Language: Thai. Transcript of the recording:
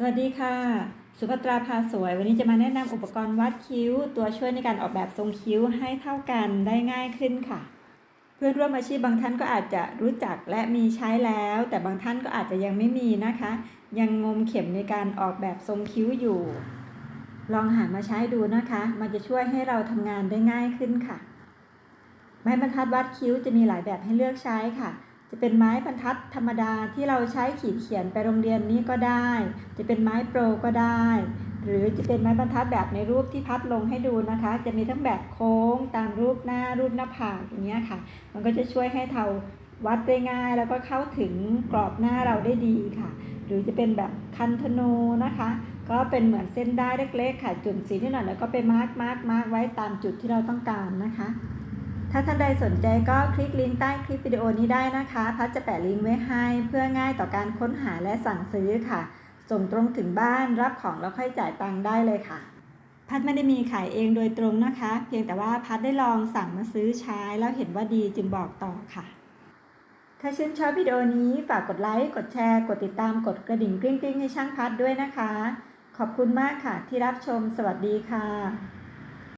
สวัสดีค่ะ สุภัตราพาสวย วันนี้จะมาแนะนำอุปกรณ์วัดคิ้ว ตัวช่วยในการออกแบบทรงคิ้วให้เท่ากันได้ง่ายขึ้นค่ะ เพื่อนร่วมอาชีพบางท่านก็อาจจะรู้จักและมีใช้แล้ว แต่บางท่านก็อาจจะยังไม่มีนะคะ ยังงมเข็มในการออกแบบทรงคิ้วอยู่ ลองหามาใช้ดูนะคะ มันจะช่วยให้เราทำงานได้ง่ายขึ้นค่ะ ไม้บรรทัดวัดคิ้วจะมีหลายแบบให้เลือกใช้ค่ะ จะเป็นไม้บรรทัดธรรมดาที่เราใช้ขีดเขียนไปโรงเรียนนี้ก็ได้ จะเป็นไม้โปรก็ได้ หรือจะเป็นไม้บรรทัดแบบในรูปที่พัดลงให้ดูนะคะ จะมีทั้งแบบโค้งตามรูปหน้ารูปหน้าผากอย่างเงี้ยค่ะ มันก็จะช่วยให้เราวัดได้ง่าย แล้วก็เข้าถึงกรอบหน้าเราได้ดีค่ะ หรือจะเป็นแบบคันธนูนะคะ ก็เป็นเหมือนเส้นได้เล็กๆค่ะจุดสีที่หน่อยแล้วก็ไปมาร์กมาร์กมาร์กไว้ตามจุดที่เราต้องการนะคะ ถ้าท่านใดสนใจก็คลิกลิงก์ใต้คลิปวิดีโอนี้ได้นะคะ พัดจะแปะลิงก์ไว้ให้เพื่อง่ายต่อการค้นหาและสั่งซื้อค่ะ ส่งตรงถึงบ้านรับของแล้วค่อยจ่ายตังค์ได้เลยค่ะ พัดไม่ได้มีขายเองโดยตรงนะคะ เพียงแต่ว่าพัดได้ลองสั่งมาซื้อใช้แล้วเห็นว่าดีจึงบอกต่อค่ะ ถ้าชื่นชอบวิดีโอนี้ฝากกดไลค์ กดแชร์ กดติดตาม กดกระดิ่งกริ๊งๆให้ช่างพัดด้วยนะคะ ขอบคุณมากค่ะที่รับชม สวัสดีค่ะ